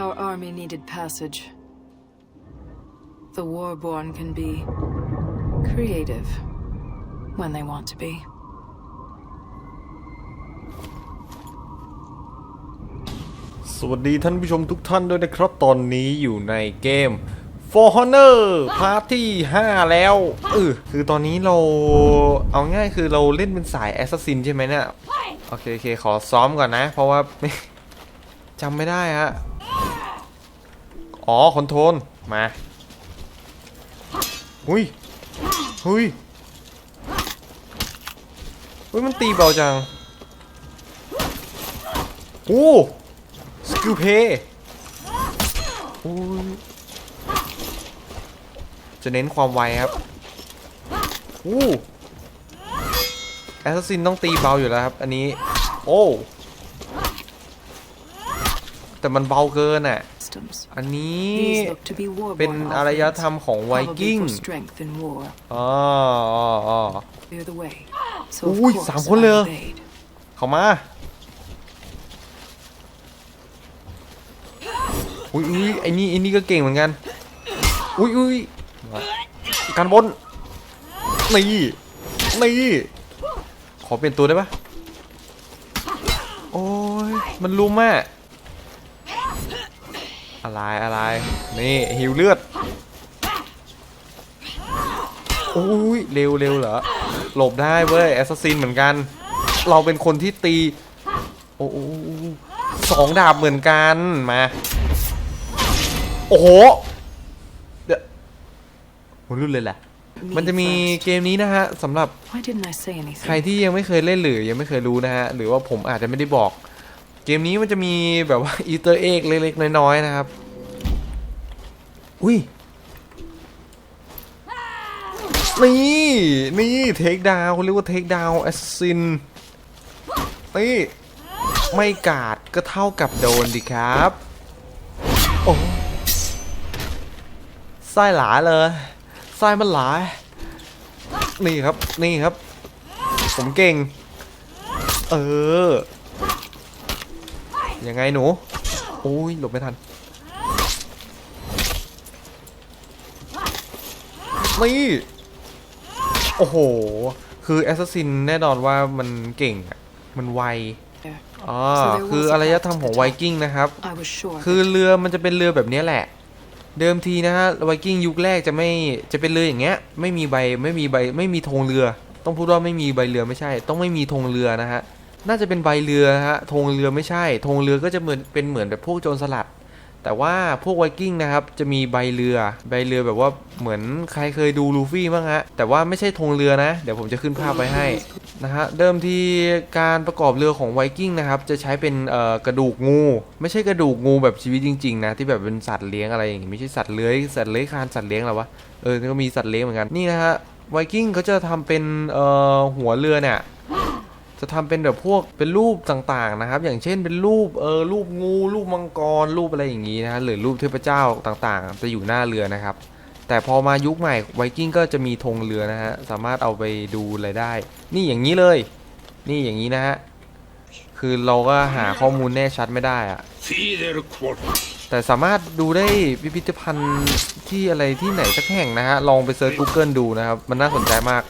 Our army needed passage. The Warborn can be creative when they want to be. สวัสดีท่านผู้ชมทุกท่านด้วยนะครับ ตอนนี้อยู่ในเกม For Honor พาร์ทที่ 5 แล้วเออคือตอนนี้เราเอาง่ายคือเราเล่นเป็นสายแอสซัสซินใช่ไหมเนี่ย โอเคโอเค ขอซ้อมก่อนนะ เพราะว่าไม่จำไม่ได้ฮะ อ๋อคอนโทรลมาหุยหุยหุยมันตีเบาจังโอ้สกิลเพย์โอ้ยจะเน้นความไวครับโอ้แอสซัสซินต้องตีเบาอยู่แล้วครับ อันนี้ โอ้ แต่มันเบาเกินอะ Systems. อันนี้ These look to be Warborn เป็นอารยธรรม offerings, ของไว probably กิ้ง for strength in war. อ๋ออ๋ออ๋อ Clear the way. So Ui, of course sám con I lừa. obeyed. เข้ามาอุ้ยอุ้ยไอ้นี่ไอ้นี่ก็เก่งเหมือนกัน อุ้ยอุ้ยการบนนี่นี่ขอเปลี่ยนตัวได้ปะโอ้ยมันลุมอะ อะไรอะไรนี่หิวเลือดโอ้ยเร็วเร็วเหรอหลบได้เว้ยแอสซัสซินเหมือนกัน เราเป็นคนที่ตีโอ้โหสองดาบเหมือนกันมา โอ้โหเดี๋ยวโหรุ่นเลยแหละมันจะมีเกมนี้นะฮะสำหรับ Why didn't I say ใคร anything? ที่ยังไม่เคยเล่นหรือยังไม่เคยรู้นะฮะหรือว่าผมอาจจะไม่ได้บอก เกมนี้มันจะมีแบบว่าอีเตอร์เอ็กเล็กๆน้อยๆนะครับ อุ้ย นี่นี่เทคดาวเรียกว่าเทคดาวแอสซินนี่ไม่กาดก็เท่ากับโดนดิครับ โอ้ไส้หลาเลยไส้มันหลายนี่ครับ นี่ครับ ผมเก่ง เออ ยังไงหนูโอ้ยหลบไม่ทันนี่โอ้โห คือแอสซัสซินแน่นอนว่ามันเก่งอะมันไว There. อ๋อคืออารยธรรมของไวกิ้งนะครับ I was sure. คือเรือมันจะเป็นเรือแบบเนี้ยแหละ เดิมทีนะฮะไวกิ้งยุคแรกจะไม่จะเป็นเรืออย่างเงี้ย ไม่มีใบไม่มีใบไม่มีธงเรือ ต้องพูดว่าไม่มีใบเรือไม่ใช่ ต้องไม่มีธงเรือนะฮะ น่าจะเป็นใบเรือฮะธงเรือไม่ใช่ธงเรือก็จะเหมือนเป็นเหมือนแบบพวกโจรสลัด แต่ว่าพวกไวกิ้งนะครับจะมีใบเรือใบเรือแบบว่าเหมือนใครเคยดูลูฟี่บ้างฮะแต่ว่าไม่ใช่ธงเรือนะ เดี๋ยวผมจะขึ้นภาพไว้ให้นะฮะเดิมทีการประกอบเรือของไวกิ้งนะครับจะใช้เป็นกระดูกงู ไม่ใช่กระดูกงูแบบชีวิตจริงๆนะที่แบบเป็นสัตว์เลี้ยงอะไรอย่างงี้ไม่ใช่สัตว์เลื้อยสัตว์เลื้อยคานสัตว์เลี้ยงหรอวะเออก็มีสัตว์เลี้ยงเหมือนกันนี่นะฮะไวกิ้งเขาจะทำเป็นหัวเรือเนี่ย จะทำเป็นแบบพวกเป็นรูปต่างๆนะครับ อย่างเช่นเป็นรูปเออรูปงูรูปมังกรรูปอะไรอย่างนี้นะฮะหรือรูปเทพเจ้าต่างๆ จะอยู่หน้าเรือนะครับ แต่พอมายุคใหม่ไวกิ้งก็จะมีธงเรือนะฮะสามารถเอาไปดูอะไรได้ นี่อย่างนี้เลย นี่อย่างนี้นะฮะคือเราก็หาข้อมูลแน่ชัดไม่ได้อะแต่สามารถดูได้พิพิธภัณฑ์ที่อะไรที่ไหนสักแห่งนะฮะลองไปเซิร์ช Google ดูนะครับ มันน่าสนใจมาก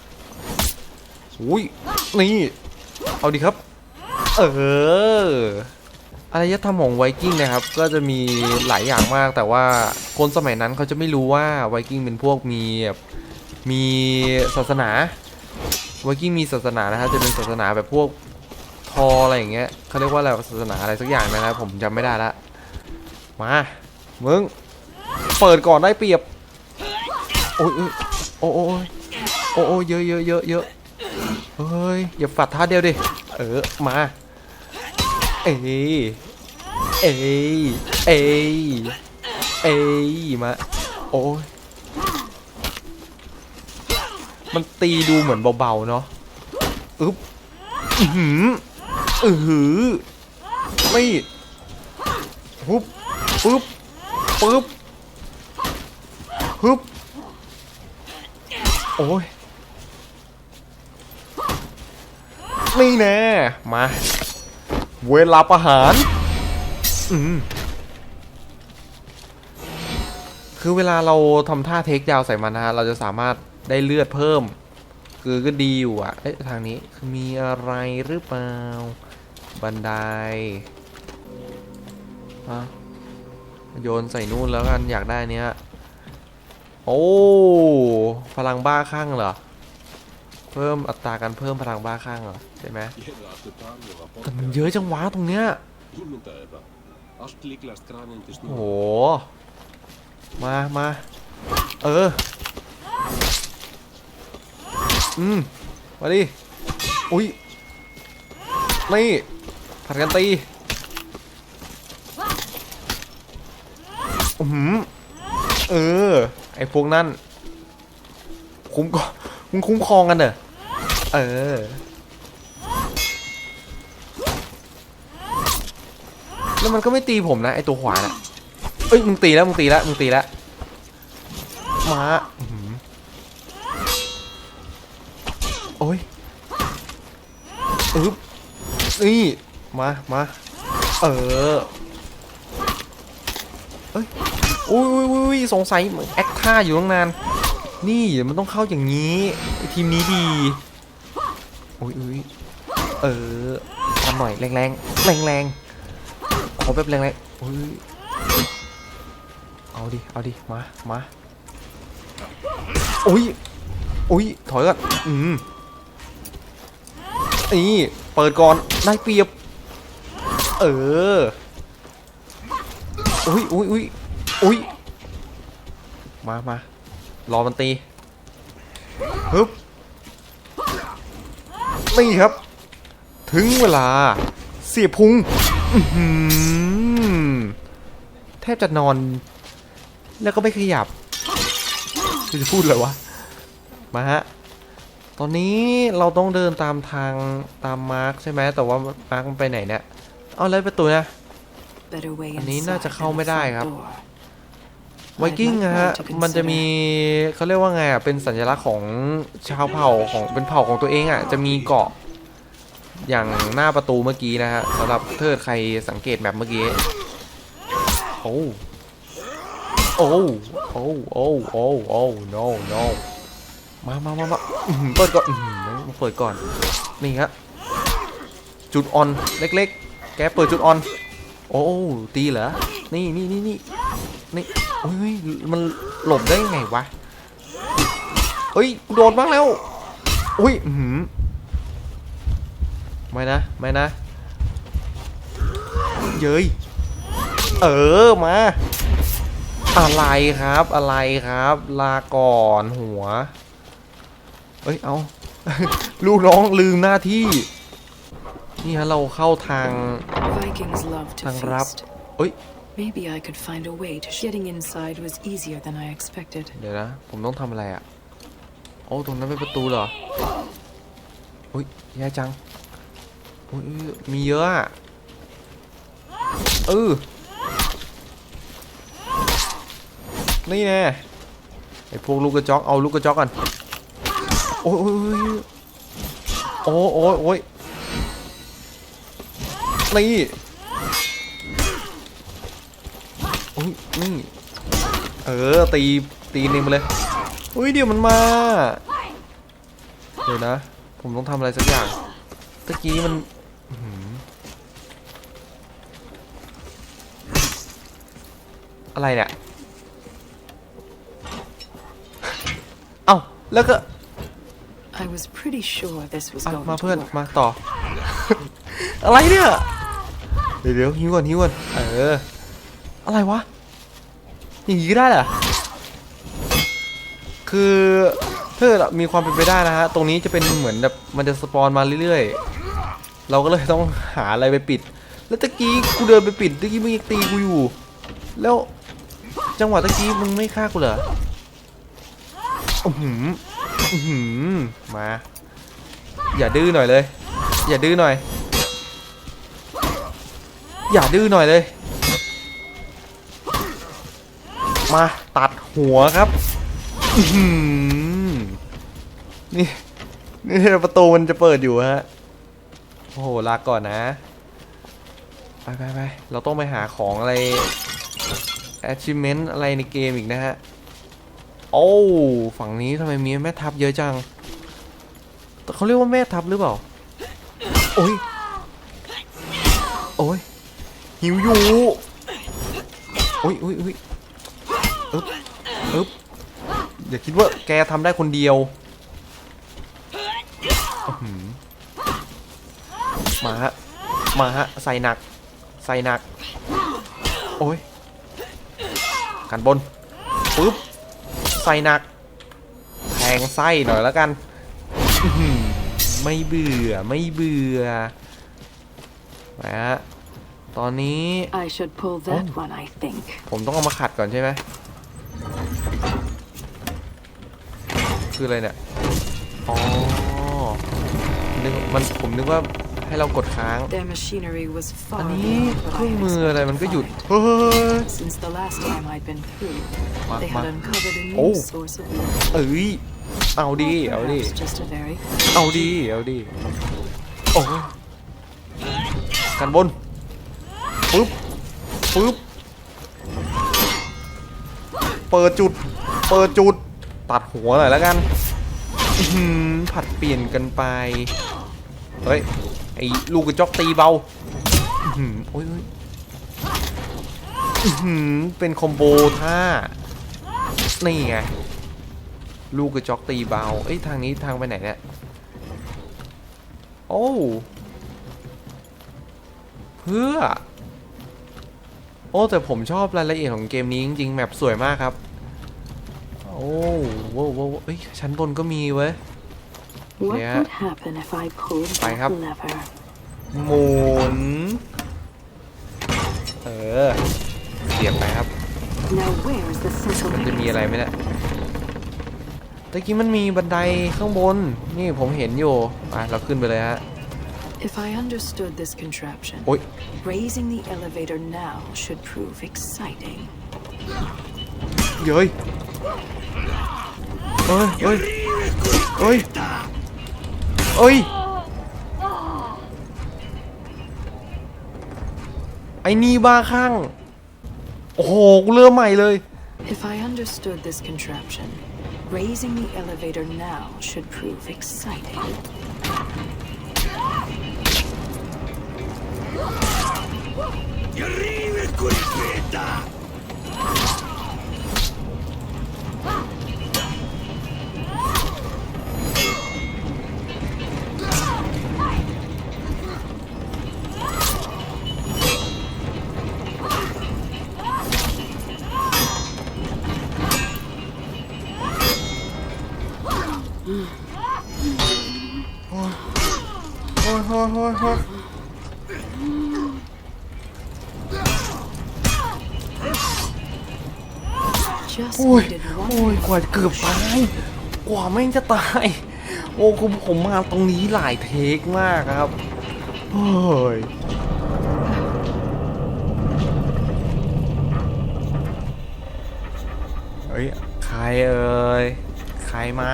อุ้ยนี่ เอาดีครับ เอออารยธรรมของไวกิ้งนะครับ ก็จะมีหลายอย่างมาก แต่ว่าคนสมัยนั้นเขาจะไม่รู้ว่าไวกิ้งเป็นพวกมีแบบมีศาสนาไวกิ้งมีศาสนานะครับจะเป็นศาสนาแบบพวกทออะไรอย่างเงี้ยเขาเรียกว่าอะไรศาสนาอะไรสักอย่างนะครับผมจำไม่ได้ละมามึงเปิดก่อนได้เปรียบโอ้ยโอ้ยโอ้ยโอ้ยโอ้ยเยอะเยอะเยอะเยอะ เฮ้ย อย่าฝัดท่าเดียวดิ เออ มา เอ้ยเอ้ยเอ้ยเอ้ยมา โอ้ยมันตีดูเหมือนเบาๆเนาะอึ๊บอือหืออือหือไม่ฮุบปึ๊บปึ๊บฮึบโอ้ย นี่แน่มา เวลาประหาร อืมคือเวลาเราทำท่าเทคดาวใส่มันนะฮะ เราจะสามารถได้เลือดเพิ่ม คือก็ดีอยู่อะเอ๊ะทางนี้คือมีอะไรหรือเปล่า บันไดฮะโยนใส่นู่นแล้วกันอยากได้เนี้ย โอ้ พลังบ้าคลั่งเหรอ เพิ่มอัตราการเพิ่มพลังบ้าคลั่งเหรอใช่ไหมแต่มันเยอะจังวะตรงเนี้ยโอ้โหมามาเอออืมมาดิอุ้ยนี่ผัดกันตีอือหือเออ ไอพวกนั้นคุ้มก็ มึงคุ้มครองกันเหรอเออ แล้วมันก็ไม่ตีผมนะไอตัวขวาน่ะเอ้ยมึงตีแล้วมึงตีแล้วมึงตีแล้วมาโอ้ยอึ๊บนี่มามาเออเอ้ยอุ้ยอุ้ยอุ้ยสงสัยแอคท่าอยู่ตั้งนาน นี่มันต้องเข้าอย่างนี้ ทีมนี้ดีอุ้ยอุ้ยเออทำหน่อยแรงแรงแรงแรงขอแบบแรงแรงๆอุ้ยเอาดิ เอาดิ มา มาโอ้ยโอ้ยถอยก่อนอืมนี่เปิดก่อนได้เปรียบ เอออุ้ยอุ้ยอุ้ยอุ้ยมามา รอมันตีฮึบนี่ครับ ถึงเวลา เสียบพุงอื้อหือแทบจะนอน แล้วก็ไม่ขยับคือจะพูดเลยวะ มาฮะ ตอนนี้เราต้องเดินตามทางตามมาร์คใช่ไหม แต่ว่ามาร์คมันไปไหนเนี่ย เอาเลยประตูนะ Better way อันนี้ inside น่าจะเข้า than the ไม่ได้ front ครับ door. ไวกิ้ง I'd like อะฮะ more to มันจะมี consider. เขาเรียกว่าไงอะ เป็นสัญลักษณ์ของชาวเผ่าของเป็นเผ่าของตัวเองอะ จะมีเกาะอย่างหน้าประตูเมื่อกี้นะฮะสำหรับเทิดใครสังเกตแบบเมื่อกี้ โอ้โอ้โอ้โอ้โอ้โอ้ no no มามามามาอื้อหือเปิดก่อนอื้อหือมาเปิดก่อน นี่ฮะ จุดออนเล็กๆ แกเปิดจุดออน โอ้ ตีเหรอ นี่นี่นี่นี่ นี่โอ้ยมันหลบได้ยังไงวะเฮ้ยกูโดนบ้างแล้วอุ้ยอื้อหือไม่นะ ไม่นะ เย้ย เออ มา อะไรครับ อะไรครับ ลาก่อนหัว เอ้ย เอา ลูกน้องลืมหน้าที่ นี่ฮะ เราเข้าทาง Vikings love to Thằng rap. feast. เอ้ย Maybe I could find a way to. Getting inside was easier than I expected. เดี๋ยวนะ ผมต้องทำอะไรอะ่ะ โอ้ ตรงนั้นเป็นประตูเหรอ อุ้ยแย่จัง อุ้ยมีเยอะอะเออนี่แน่ไอพวกลูกกระจอกเอาลูกกระจอกก่อนโอ้ยโอ้ยโอ้ยโอ้ยนี่ นี่เออตีตีนี่มาเลยอุ้ยเดี๋ยวมันมาเดี๋ยวนะ ผมต้องทำอะไรสักอย่างตะกี้มันอื้อหืออะไรเนี่ย เอ้า แล้วก็ I was pretty sure this was อะ going มา to เพื่อน work. มาต่อ อะไรเนี่ย เดี๋ยวเดี๋ยวหิวก่อนหิวก่อนเออ อะไรวะ อย่างนี้ก็ได้เหรอ คือถ้าเกิดมีความเป็นไปได้นะฮะ ตรงนี้จะเป็นเหมือนแบบมันจะสปอนมาเรื่อยๆ เราก็เลยต้องหาอะไรไปปิด แล้วตะกี้กูเดินไปปิดตะกี้มึงยังตีกูอยู่ แล้วจังหวะตะกี้มึงไม่ฆ่ากูเหรออือหืออือหือมา อย่าดื้อหน่อยเลย อย่าดื้อหน่อย อย่าดื้อหน่อยเลย มาตัดหัวครับนี่นี่ประตูมันจะเปิดอยู่ฮะ โอ้โหลาก่อนนะ ไปไปไปเราต้องไปหาของอะไร achievement อะไรในเกมอีกนะฮะ โอ้ฝั่งนี้ทำไมมีแม่ทัพเยอะจังเขาเรียกว่าแม่ทัพหรือเปล่า โอ้ย โอ้ยหิวอยู่ โอ้ยโอ้ยโอ้ย อึ๊บอย่าคิดว่าแกทำได้คนเดียวอื้อหือมาฮะ มาฮะ ใส่หนัก ใส่หนัก โอ้ยกันบนปึ๊บ ใส่หนัก แทงไส้หน่อยแล้วกันอื้อหือไม่เบื่อ ไม่เบื่อมาฮะ ตอนนี้ I should pull that Oh. one, I think. ผมต้องเอามาขัดก่อนใช่ไหม คืออะไรเนี่ย อ๋อนึกมันผมนึกว่าให้เรากดค้าง Their machinery was อัน far นี้ beyond เค what รื่ I อง had มืออะไร expected มัน to ก็หยุด find. เฮ้ย Since the last time I'd been through, Ma- they ma- had uncovered a Oh. new source of wealth. เอ้ย เอาดีเอาดี Perhaps just a very เอาดี เอาดี โอ้ยกันบน ปึ๊บ ปึ๊บ เปิดจุด เปิดจุด ตัดหัวหน่อยแล้วกันผัดเปลี่ยนกันไป เฮ้ย ไอ้ลูกกระจอกตีเบาโอ้ยโอ้ยเป็นคอมโบท่า นี่ไง ลูกกระจอกตีเบา เอ้ย ทางนี้ทางไปไหนเนี่ย โอ้ เพื่อ โอ้แต่ผมชอบรายละเอียดของเกมนี้จริงๆแมปสวยมากครับ โอ้ว้าวว้าวเอ้ยชั้นบนก็มีเว้ย What Yeah. would happen if I pulled I that have- lever? หมุน เออเสียบไปครับ Now where is the central มันจะมีอะไรไหมเนี่ยตะกี้มันมีบันไดข้างบน นี่ผมเห็นอยู่อะเราขึ้นไปเลยฮะ If I understood this contraption, โอ้ย raising the elevator now should prove exciting. เย้ยเอ้ยเอ้ยเอ้ยเอ้ยไอ้นี่บ้าข้างโอ้โหกูเริ่มใหม่เลย If I understood this contraption, raising the elevator now should prove exciting. โอ้ยโอ้ยโโอ้ย Just โอ้ย needed โอ้ one ยกว่าเกือบตาย กว่าแม่งจะตาย โอ้คือผมมาตรงนี้หลายเทคมากครับโอ้ย เฮ้ย ใครเอ่ย ใครมา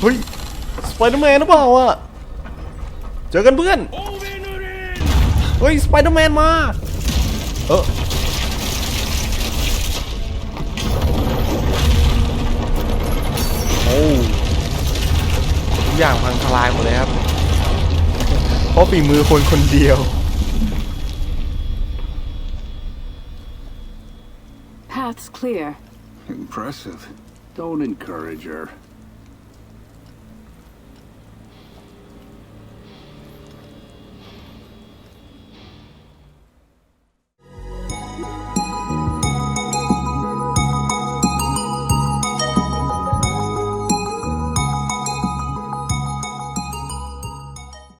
เฮ้ย สไปเดอร์แมนหรือเปล่าอะเจอกันเพื่อน เฮ้ย สไปเดอร์แมนมา โอ้ทุกอย่างพังทลายหมดเลยครับ เพราะฝีมือคนคนเดียว Path's clear. Impressive. Don't encourage her.